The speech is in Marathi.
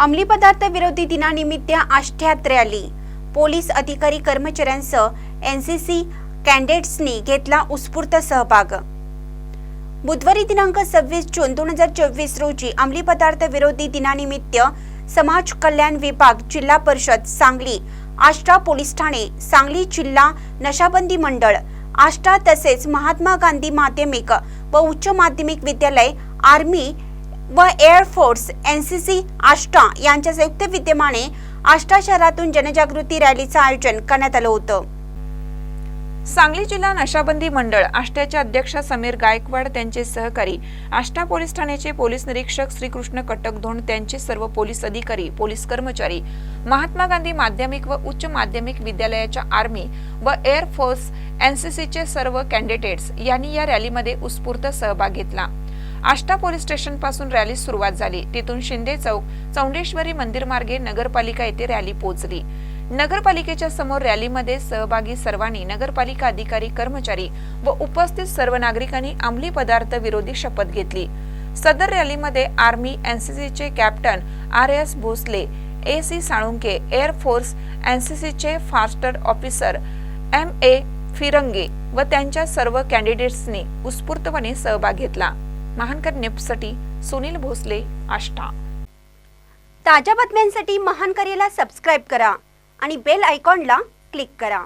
अंमली पदार्थ विरोधी दिनानिमित्त आष्ट्यात रॅली. पोलीस अधिकारी कर्मचाऱ्यांसह एनसीसी कॅन्डेट्सनी घेतला उत्स्फूर्त सहभाग. बुधवारी दिनांक सव्वीस जून दोन हजार चोवीस रोजी अंमली पदार्थ विरोधी दिनानिमित्त समाज कल्याण विभाग जिल्हा परिषद सांगली आष्टा पोलीस ठाणे सांगली जिल्हा नशाबंदी मंडळ आष्टा तसेच महात्मा गांधी माध्यमिक व उच्च माध्यमिक विद्यालय आर्मी व air force N C C Ashta यांच्या संयुक्त विद्यमाने आष्टा शहरातून जनजागृती रॅलीचं आयोजन करण्यात आलं होतं. सांगली जिल्हा नशाबंदी मंडळ आष्ट्याचे अध्यक्ष समीर गायकवाड त्यांचे सहकारी आष्टा पोलीस ठाण्याचे पोलीस निरीक्षक श्रीकृष्ण कटकधोंड त्यांचे सर्व पोलीस अधिकारी पोलीस कर्मचारी महात्मा गांधी माध्यमिक व उच्च माध्यमिक विद्यालयाच्या आर्मी व एअर फोर्स एनसीसीचे सर्व कॅन्डिडेट्स यांनी या रॅलीमध्ये उत्स्फूर्त सहभाग घेतला. आष्टा पोलीस स्टेशनपासून रॅली सुरुवात झाली. तिथून शिंदे चौक चौंडेश्वरी मंदिर मार्गे नगरपालिका येथे रॅली पोहोचली. नगरपालिकेच्या समोर रॅलीमध्ये सहभागी सर्वांनी नगरपालिका अधिकारी कर्मचारी व उपस्थित सर्व नागरिकांनी अंमली पदार्थ विरोधी शपथ घेतली. सदर रॅलीमध्ये army एनसीसीचे captain R S Bhosale A C Salunke air force एनसीसीचे faster officer M A Phirange व त्यांच्या सर्व कॅन्डिडेट्सनी उत्स्फूर्तपणे सहभाग घेतला. महानकर न्यूजसाठी सुनील भोसले आष्टा. ताज्या बातम्यांसाठी महान करेला सबस्क्राईब करा आणि बेल आयकॉनला क्लिक करा.